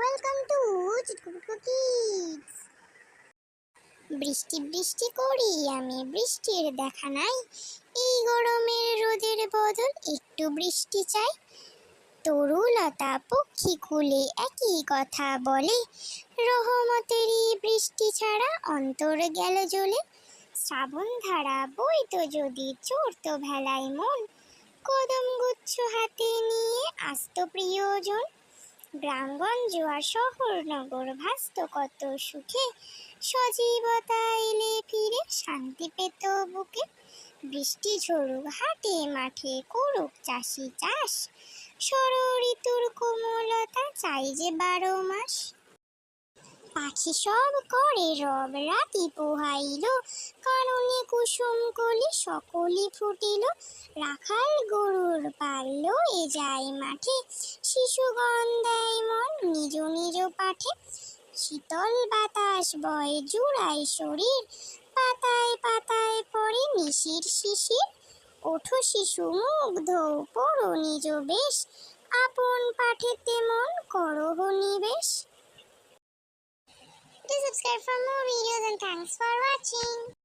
Welcome to চিটকুকুকু kids বৃষ্টি বৃষ্টি করি, আমি বৃষ্টির দেখা নাই। এই গরমের রোদের বদল একটু বৃষ্টি চাই। তরুলতা পক্ষী কুলে একই কথা বলে। রহমতেরই বৃষ্টি ছাড়া অন্তর গেল জ্বলে। শ্রাবণ ধারা বইতো যদি চড়তো ভেলায় মন। কদম গুচ্ছ হাতে নিয়ে আসত প্রিয়জন। গ্রামগঞ্জ জোয়া শহর নগর ভাস্ত কত সুখে। সজীবতা এলে ফিরে শান্তি পেত বুকে। বৃষ্টি ঝরুক হাটে, মাঠে করুক চাষি চাষ। ষড় ঋতুর কোমলতা চাই যে বারো মাস। পাখি সব করে, রব রাতি পোহাইল কারণে কুসুম কলি সকলই ফুটিল, রাখাল গরুর পারল এ যায় মাঠে, শিশু গন্ধায় মন নিজ নিজ পাঠে, শীতল বাতাস বয় জুড়ায় শরীর, পাতায় পাতায় পড়ে নিশির শিশির, ওঠো শিশু মুগ্ধ পড়ো নিজ বেশ, আপন পাঠেতে মন করহ নিবেশ। Subscribe for more videos and thanks for watching.